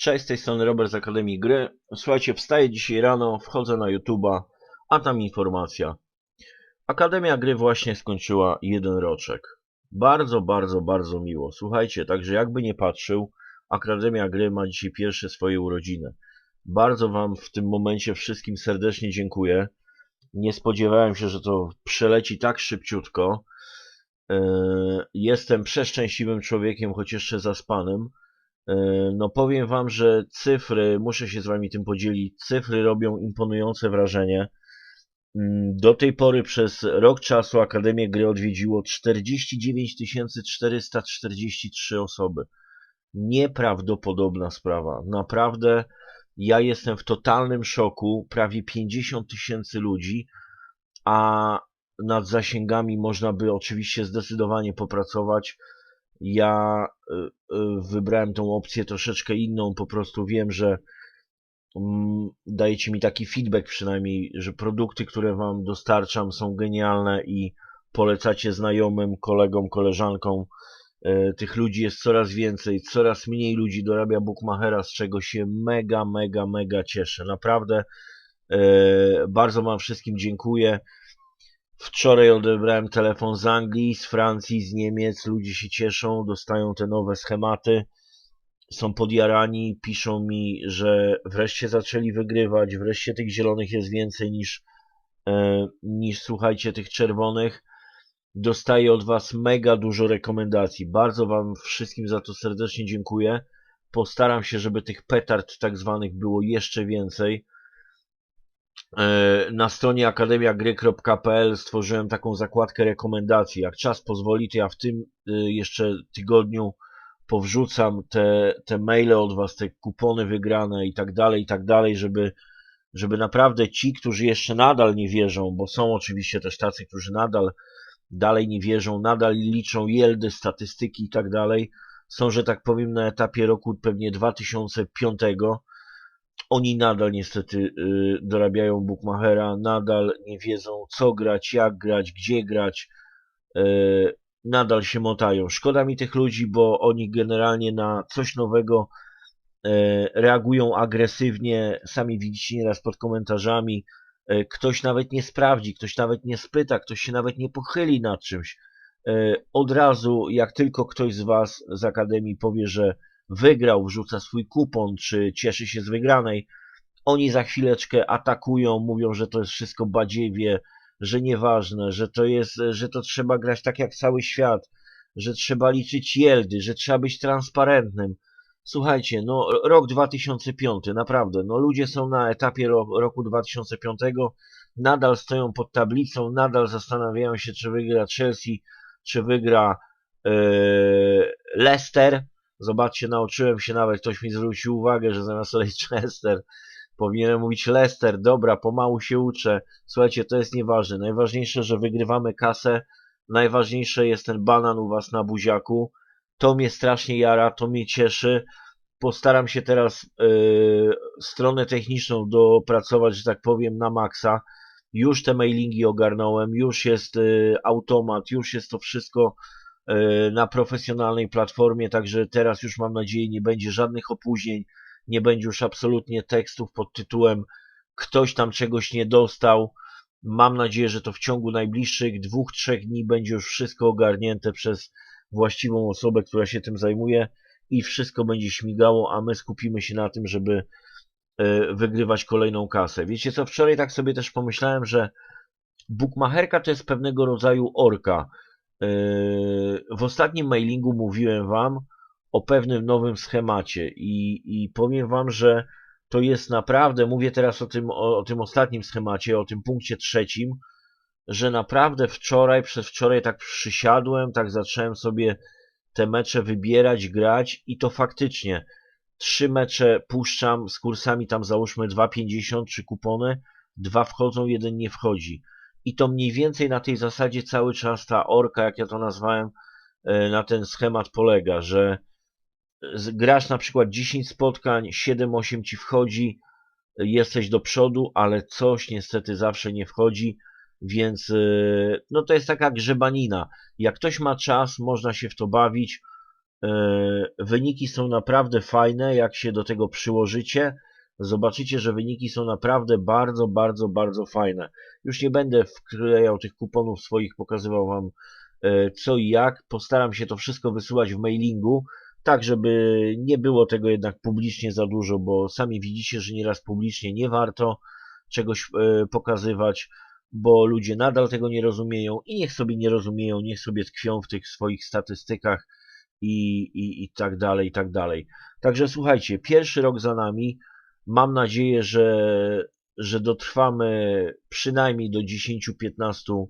Cześć, z tej strony Robert z Akademii Gry. Słuchajcie, wstaję dzisiaj rano, wchodzę na YouTube'a, a tam informacja. Akademia Gry właśnie skończyła jeden roczek. Bardzo, bardzo, bardzo miło. Słuchajcie, także jakby nie patrzył, Akademia Gry ma dzisiaj pierwsze swoje urodziny. Bardzo Wam w tym momencie wszystkim serdecznie dziękuję. Nie spodziewałem się, że to przeleci tak szybciutko. Yy, Jestem przeszczęśliwym człowiekiem, choć jeszcze zaspanym. Yy, No powiem wam, że cyfry, muszę się z wami tym podzielić, cyfry robią imponujące wrażenie. Mm, Do tej pory przez rok czasu Akademię Gry odwiedziło 49 443 osoby. Nieprawdopodobna sprawa. Naprawdę ja jestem w totalnym szoku. Prawie 50 tysięcy ludzi, a nad zasięgami można by oczywiście zdecydowanie popracować. Ja y, y, wybrałem tą opcję troszeczkę inną, po prostu wiem, że mm, dajecie mi taki feedback przynajmniej, że produkty, które wam dostarczam są genialne i polecacie znajomym, kolegom, koleżankom. Y, Tych ludzi jest coraz więcej, coraz mniej ludzi dorabia Bookmachera, z czego się mega, mega, mega cieszę. Naprawdę bardzo wam wszystkim dziękuję. Wczoraj odebrałem telefon z Anglii, z Francji, z Niemiec. Ludzie się cieszą, dostają te nowe schematy. Są podjarani, piszą mi, że wreszcie zaczęli wygrywać, wreszcie tych zielonych jest więcej niż, e, niż słuchajcie, tych czerwonych. Dostaję od Was mega dużo rekomendacji. Bardzo Wam wszystkim za to serdecznie dziękuję. Postaram się, żeby tych petard tak zwanych było jeszcze więcej. E, Na stronie akademiagry.pl stworzyłem taką zakładkę rekomendacji. Jak czas pozwoli, to ja w tym y, jeszcze tygodniu powrzucam te, te maile od Was, te kupony wygrane i tak dalej, i tak dalej, żeby, żeby naprawdę ci, którzy jeszcze nadal nie wierzą, bo są oczywiście też tacy, którzy nadal dalej nie wierzą, nadal liczą jeldy, statystyki i tak dalej, są, że tak powiem, na etapie roku pewnie 2005, oni nadal niestety y, dorabiają Bookmachera, nadal nie wiedzą co grać, jak grać, gdzie grać, y, nadal się motają. Szkoda mi tych ludzi, bo oni generalnie na coś nowego y, reagują agresywnie, sami widzicie nieraz pod komentarzami, ktoś nawet nie sprawdzi, ktoś nawet nie spyta, ktoś się nawet nie pochyli nad czymś. Od razu, jak tylko ktoś z Was z Akademii powie, że wygrał, wrzuca swój kupon, czy cieszy się z wygranej, oni za chwileczkę atakują, mówią, że to jest wszystko badziewie, że nieważne, że to jest, że to trzeba grać tak jak cały świat, że trzeba liczyć jeldy, że trzeba być transparentnym. Słuchajcie, no rok 2005, naprawdę, no ludzie są na etapie ro, roku 2005, nadal stoją pod tablicą, nadal zastanawiają się, czy wygra Chelsea, czy wygra yy, Leicester, Zobaczcie, nauczyłem się nawet, ktoś mi zwrócił uwagę, że zamiast Leicester powinienem mówić Leicester. Dobra, pomału się uczę. Słuchajcie, to jest nieważne. Najważniejsze, że wygrywamy kasę. Najważniejsze jest ten banan u was na buziaku. To mnie strasznie jara, to mnie cieszy. Postaram się teraz yy, stronę techniczną dopracować, że tak powiem, na maksa. Już te mailingi ogarnąłem, już jest yy, automat, już jest to wszystko na profesjonalnej platformie, także teraz już mam nadzieję nie będzie żadnych opóźnień, nie będzie już absolutnie tekstów pod tytułem ktoś tam czegoś nie dostał. Mam nadzieję, że to w ciągu najbliższych dwóch, trzech dni będzie już wszystko ogarnięte przez właściwą osobę, która się tym zajmuje i wszystko będzie śmigało, a my skupimy się na tym, żeby e, wygrywać kolejną kasę. Wiecie co, wczoraj tak sobie też pomyślałem, że bookmacherka to jest pewnego rodzaju orka. Yy, W ostatnim mailingu mówiłem Wam o pewnym nowym schemacie i, i powiem Wam, że to jest naprawdę, mówię teraz o tym, o, o tym ostatnim schemacie, o tym punkcie trzecim, że naprawdę wczoraj, przez wczoraj tak przysiadłem, tak zacząłem sobie te mecze wybierać, grać i to faktycznie trzy mecze puszczam z kursami tam załóżmy 2,50 czy kupony, dwa wchodzą, jeden nie wchodzi. I to mniej więcej na tej zasadzie cały czas ta orka, jak ja to nazwałem, e, na ten schemat polega, że grasz na przykład 10 spotkań, 7-8 ci wchodzi, jesteś do przodu, ale coś niestety zawsze nie wchodzi, więc e, no to jest taka grzebanina. Jak ktoś ma czas, można się w to bawić. Wyniki są naprawdę fajne, jak się do tego przyłożycie. Zobaczycie, że wyniki są naprawdę bardzo, bardzo, bardzo fajne. Już nie będę wklejał tych kuponów swoich, pokazywał Wam co i jak. Postaram się to wszystko wysyłać w mailingu, tak żeby nie było tego jednak publicznie za dużo, bo sami widzicie, że nieraz publicznie nie warto czegoś pokazywać bo ludzie nadal tego nie rozumieją i niech sobie nie rozumieją, niech sobie tkwią w tych swoich statystykach i, i, i tak dalej, i tak dalej. Także słuchajcie, pierwszy rok za nami. Mam nadzieję, że, że dotrwamy przynajmniej do 10-15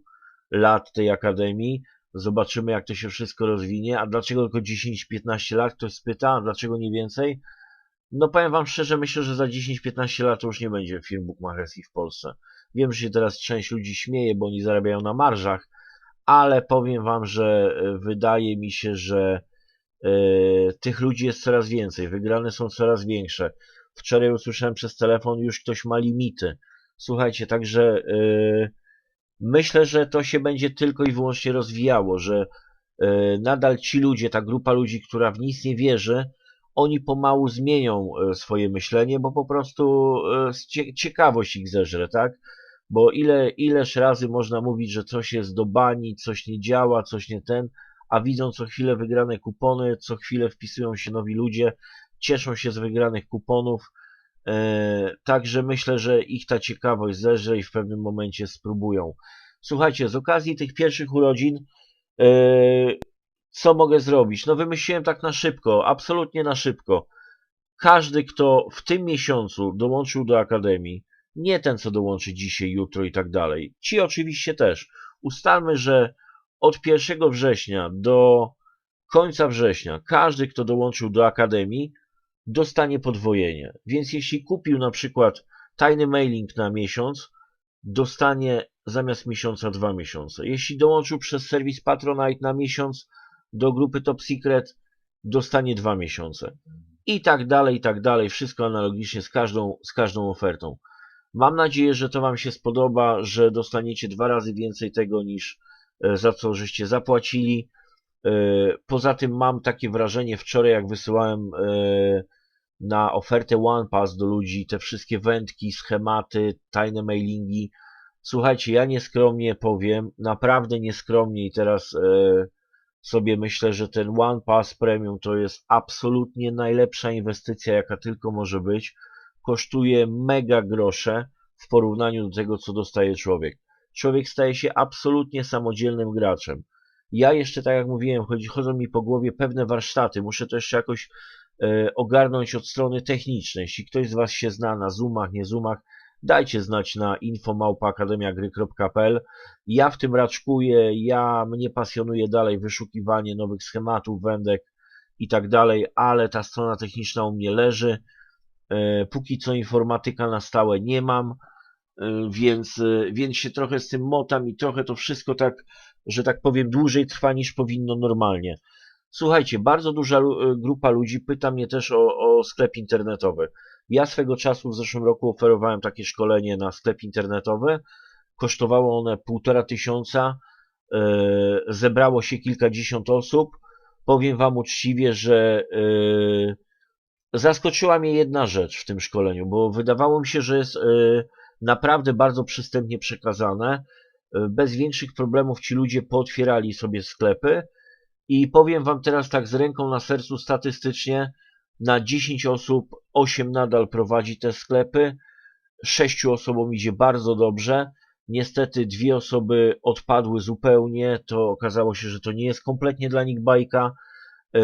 lat tej akademii. Zobaczymy, jak to się wszystko rozwinie. A dlaczego tylko 10-15 lat? Ktoś spyta, a dlaczego nie więcej? No powiem Wam szczerze, myślę, że za 10-15 lat już nie będzie firm bookmacherskich w Polsce. Wiem, że się teraz część ludzi śmieje, bo oni zarabiają na marżach, ale powiem Wam, że e, wydaje mi się, że e, tych ludzi jest coraz więcej, wygrane są coraz większe. Wczoraj usłyszałem przez telefon, już ktoś ma limity. Słuchajcie, także e, myślę, że to się będzie tylko i wyłącznie rozwijało, że nadal ci ludzie, ta grupa ludzi, która w nic nie wierzy, oni pomału zmienią swoje myślenie, bo po prostu ciekawość ich zeżre, tak? bo ile, ileż razy można mówić, że coś jest do bani, coś nie działa, coś nie ten, a widzą co chwilę wygrane kupony, co chwilę wpisują się nowi ludzie, cieszą się z wygranych kuponów, e, także myślę, że ich ta ciekawość zeżre i w pewnym momencie spróbują. Słuchajcie, z okazji tych pierwszych urodzin, e, co mogę zrobić? No wymyśliłem tak na szybko, absolutnie na szybko. Każdy, kto w tym miesiącu dołączył do Akademii, nie ten, co dołączy dzisiaj, jutro i tak dalej. Ci oczywiście też. Ustalmy, że od 1 września do końca września każdy, kto dołączył do Akademii, dostanie podwojenie. Więc jeśli kupił na przykład tajny mailing na miesiąc, dostanie zamiast miesiąca dwa miesiące. Jeśli dołączył przez serwis Patronite na miesiąc do grupy Top Secret, dostanie dwa miesiące. I tak dalej, i tak dalej. Wszystko analogicznie z każdą, z każdą ofertą. Mam nadzieję, że to Wam się spodoba, że dostaniecie dwa razy więcej tego niż e, za co żeście zapłacili. E, poza tym mam takie wrażenie, wczoraj jak wysyłałem e, na ofertę OnePass do ludzi te wszystkie wędki, schematy, tajne mailingi. Słuchajcie, ja nieskromnie powiem, naprawdę nieskromnie i teraz sobie myślę, że ten OnePass Premium to jest absolutnie najlepsza inwestycja, jaka tylko może być kosztuje mega grosze w porównaniu do tego, co dostaje człowiek. Człowiek staje się absolutnie samodzielnym graczem. Ja jeszcze, tak jak mówiłem, chodzi, chodzą mi po głowie pewne warsztaty. Muszę jeszcze jakoś e, ogarnąć od strony technicznej. Jeśli ktoś z Was się zna na Zoomach, nie Zoomach, dajcie znać na infomałpaakademiagry.pl. Ja w tym raczkuję, ja mnie pasjonuje dalej wyszukiwanie nowych schematów, wędek i tak dalej, ale ta strona techniczna u mnie leży. E, póki co informatyka na stałe nie mam, e, więc, więc się trochę z tym motam i trochę to wszystko tak, że tak powiem, dłużej trwa niż powinno normalnie. Słuchajcie, bardzo duża grupa ludzi pyta mnie też o, o sklep internetowy. Ja swego czasu w zeszłym roku oferowałem takie szkolenie na sklep internetowy. Kosztowało one półtora tysiąca, zebrało się kilkadziesiąt osób. Powiem Wam uczciwie, że zaskoczyła mnie jedna rzecz w tym szkoleniu, bo wydawało mi się, że jest naprawdę bardzo przystępnie przekazane. Y, bez większych problemów ci ludzie pootwierali sobie sklepy i powiem wam teraz tak z ręką na sercu statystycznie, na 10 osób 8 nadal prowadzi te sklepy, 6 osobom idzie bardzo dobrze. Niestety dwie osoby odpadły zupełnie, to okazało się, że to nie jest kompletnie dla nich bajka. E,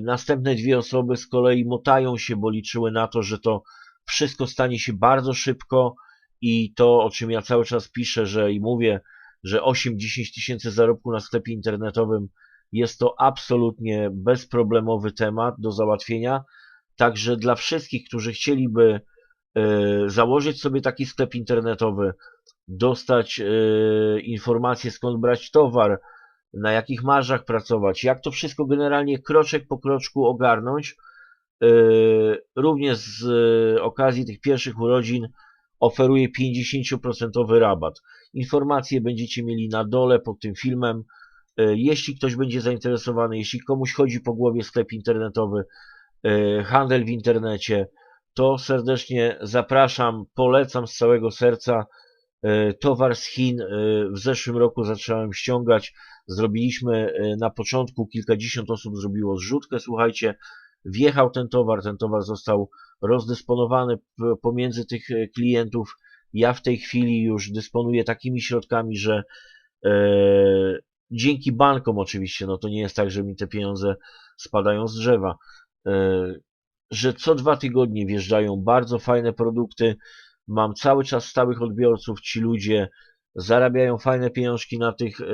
następne dwie osoby z kolei motają się, bo liczyły na to, że to wszystko stanie się bardzo szybko i to, o czym ja cały czas piszę, że i mówię, że 8-10 tysięcy zarobku na sklepie internetowym jest to absolutnie bezproblemowy temat do załatwienia. Także dla wszystkich, którzy chcieliby e, założyć sobie taki sklep internetowy, dostać e, informacje skąd brać towar, na jakich marżach pracować, jak to wszystko generalnie kroczek po kroczku ogarnąć. E, również z okazji tych pierwszych urodzin oferuję 50% rabat. Informacje będziecie mieli na dole pod tym filmem. Jeśli ktoś będzie zainteresowany, jeśli komuś chodzi po głowie sklep internetowy, handel w internecie, to serdecznie zapraszam, polecam z całego serca. Towar z Chin w zeszłym roku zacząłem ściągać. Zrobiliśmy na początku, kilkadziesiąt osób zrobiło zrzutkę, słuchajcie, wjechał ten towar, ten towar został rozdysponowany pomiędzy tych klientów. Ja w tej chwili już dysponuję takimi środkami, że e, dzięki bankom oczywiście, no to nie jest tak, że mi te pieniądze spadają z drzewa, e, że co dwa tygodnie wjeżdżają bardzo fajne produkty, mam cały czas stałych odbiorców, ci ludzie zarabiają fajne pieniążki na tych, e,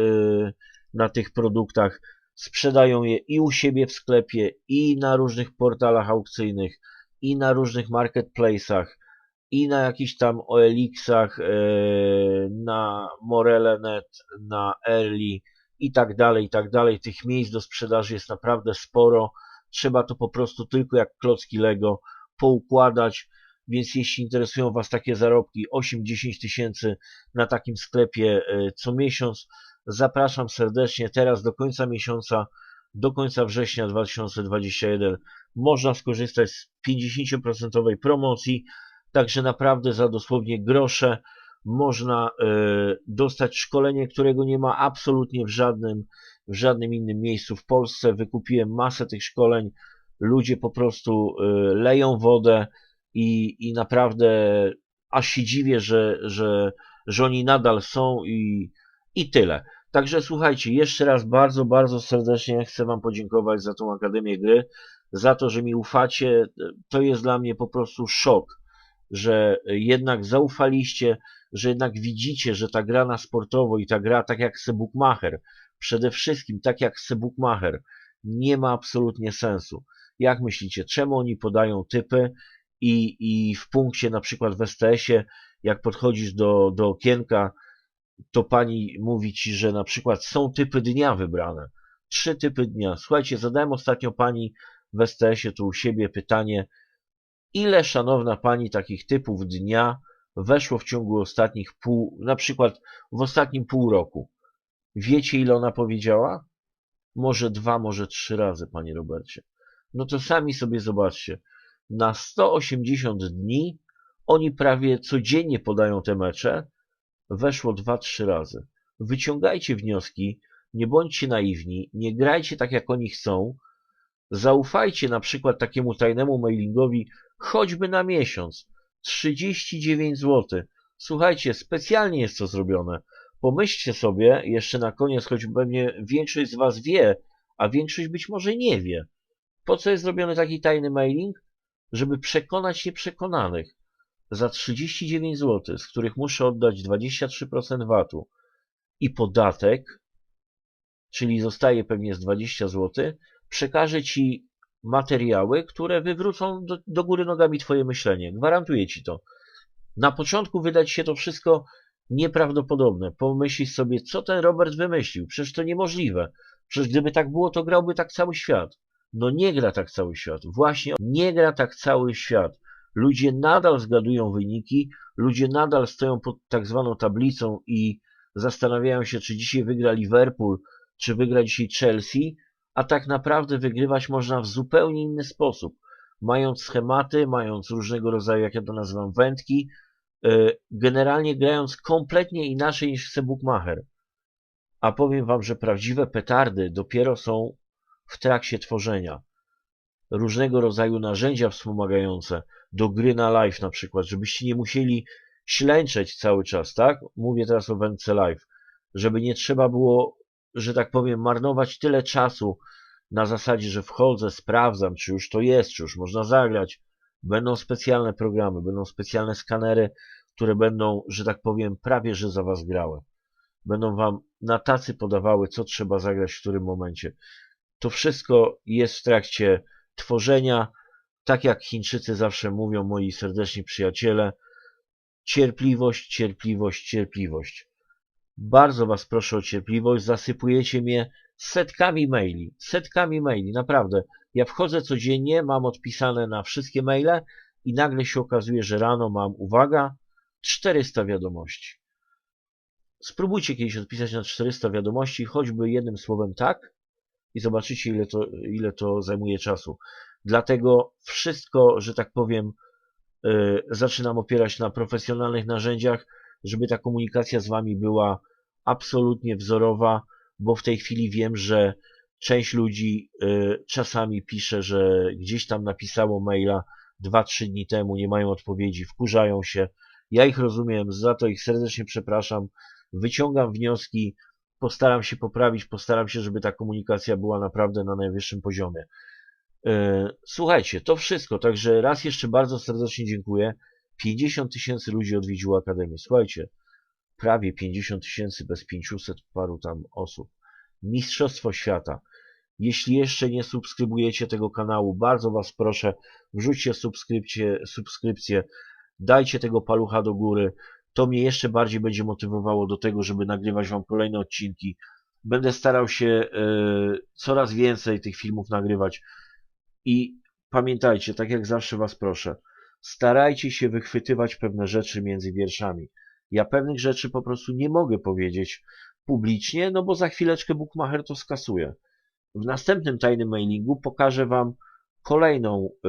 na tych produktach, sprzedają je i u siebie w sklepie, i na różnych portalach aukcyjnych, i na różnych marketplace'ach, i na jakichś tam OLX-ach, e, na Morele.net, na Early i tak dalej, i tak dalej. Tych miejsc do sprzedaży jest naprawdę sporo. Trzeba to po prostu tylko jak klocki Lego poukładać, więc jeśli interesują Was takie zarobki 8-10 tysięcy na takim sklepie e, co miesiąc, zapraszam serdecznie. Teraz do końca miesiąca, do końca września 2021 można skorzystać z 50% promocji, także naprawdę za dosłownie grosze można e, dostać szkolenie, którego nie ma absolutnie w żadnym, w żadnym innym miejscu w Polsce. Wykupiłem masę tych szkoleń, ludzie po prostu e, leją wodę i, i naprawdę aż się dziwię, że, że, że oni nadal są i, i tyle. Także słuchajcie, jeszcze raz bardzo, bardzo serdecznie chcę Wam podziękować za tą Akademię Gry, za to, że mi ufacie. To jest dla mnie po prostu szok, że jednak zaufaliście, że jednak widzicie, że ta gra na sportowo i ta gra tak jak Sebukmacher, przede wszystkim tak jak Sebukmacher, nie ma absolutnie sensu. Jak myślicie, czemu oni podają typy i, i w punkcie na przykład w STS-ie, jak podchodzisz do, do okienka, to pani mówi ci, że na przykład są typy dnia wybrane. Trzy typy dnia. Słuchajcie, zadałem ostatnio pani w STS-ie tu u siebie pytanie, ile szanowna pani takich typów dnia weszło w ciągu ostatnich pół, na przykład w ostatnim pół roku. Wiecie, ile ona powiedziała? Może dwa, może trzy razy, panie Robercie. No to sami sobie zobaczcie. Na 180 dni oni prawie codziennie podają te mecze, weszło dwa, trzy razy. Wyciągajcie wnioski, nie bądźcie naiwni, nie grajcie tak jak oni chcą, zaufajcie na przykład takiemu tajnemu mailingowi choćby na miesiąc. 39 zł. Słuchajcie, specjalnie jest to zrobione. Pomyślcie sobie jeszcze na koniec, choć pewnie większość z Was wie, a większość być może nie wie. Po co jest zrobiony taki tajny mailing? Żeby przekonać nieprzekonanych za 39 zł, z których muszę oddać 23% VAT-u i podatek, czyli zostaje pewnie z 20 zł, przekażę Ci materiały, które wywrócą do, do góry nogami Twoje myślenie. Gwarantuję Ci to. Na początku wydać się to wszystko nieprawdopodobne. Pomyślisz sobie, co ten Robert wymyślił. Przecież to niemożliwe. Przecież gdyby tak było, to grałby tak cały świat. No nie gra tak cały świat. Właśnie nie gra tak cały świat. Ludzie nadal zgadują wyniki, ludzie nadal stoją pod tak zwaną tablicą i zastanawiają się, czy dzisiaj wygra Liverpool, czy wygra dzisiaj Chelsea, a tak naprawdę wygrywać można w zupełnie inny sposób. Mając schematy, mając różnego rodzaju, jak ja to nazywam, wędki, e, generalnie grając kompletnie inaczej niż chce Bookmacher. A powiem wam, że prawdziwe petardy dopiero są w trakcie tworzenia. Różnego rodzaju narzędzia wspomagające, do gry na live na przykład, żebyście nie musieli ślęczeć cały czas, tak? Mówię teraz o wędce live, żeby nie trzeba było, że tak powiem, marnować tyle czasu na zasadzie, że wchodzę, sprawdzam, czy już to jest, czy już można zagrać. Będą specjalne programy, będą specjalne skanery, które będą, że tak powiem, prawie że za was grały. Będą wam na tacy podawały, co trzeba zagrać w którym momencie. To wszystko jest w trakcie tworzenia, tak jak Chińczycy zawsze mówią, moi serdeczni przyjaciele, cierpliwość, cierpliwość, cierpliwość. Bardzo Was proszę o cierpliwość, zasypujecie mnie setkami maili, setkami maili, naprawdę. Ja wchodzę codziennie, mam odpisane na wszystkie maile i nagle się okazuje, że rano mam, uwaga, 400 wiadomości. spróbujcie kiedyś odpisać na 400 wiadomości, choćby jednym słowem tak i zobaczycie, ile to, ile to zajmuje czasu. Dlatego wszystko, że tak powiem, yy, zaczynam opierać na profesjonalnych narzędziach, żeby ta komunikacja z Wami była absolutnie wzorowa, bo w tej chwili wiem, że część ludzi yy, czasami pisze, że gdzieś tam napisało maila 2-3 dni temu, nie mają odpowiedzi, wkurzają się. Ja ich rozumiem, za to ich serdecznie przepraszam. Wyciągam wnioski, postaram się poprawić, postaram się, żeby ta komunikacja była naprawdę na najwyższym poziomie. E, słuchajcie, to wszystko, także raz jeszcze bardzo serdecznie dziękuję. 50 tysięcy ludzi odwiedziło Akademię. Słuchajcie, prawie 50 tysięcy bez 500 paru tam osób. Mistrzostwo Świata. Jeśli jeszcze nie subskrybujecie tego kanału, bardzo Was proszę, wrzućcie subskrypcję, subskrypcję, dajcie tego palucha do góry. To mnie jeszcze bardziej będzie motywowało do tego, żeby nagrywać Wam kolejne odcinki. Będę starał się y, coraz więcej tych filmów nagrywać. I pamiętajcie, tak jak zawsze Was proszę, starajcie się wychwytywać pewne rzeczy między wierszami. Ja pewnych rzeczy po prostu nie mogę powiedzieć publicznie, no bo za chwileczkę Bookmacher to skasuje. W następnym tajnym mailingu pokażę Wam kolejną y,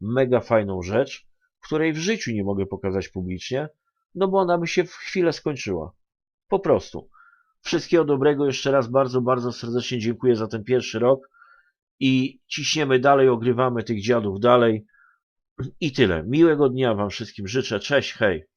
mega fajną rzecz, której w życiu nie mogę pokazać publicznie, no bo ona by się w chwilę skończyła. Po prostu. Wszystkiego dobrego, jeszcze raz bardzo, bardzo serdecznie dziękuję za ten pierwszy rok i ciśniemy dalej, ogrywamy tych dziadów dalej i tyle. Miłego dnia Wam wszystkim życzę, cześć, hej!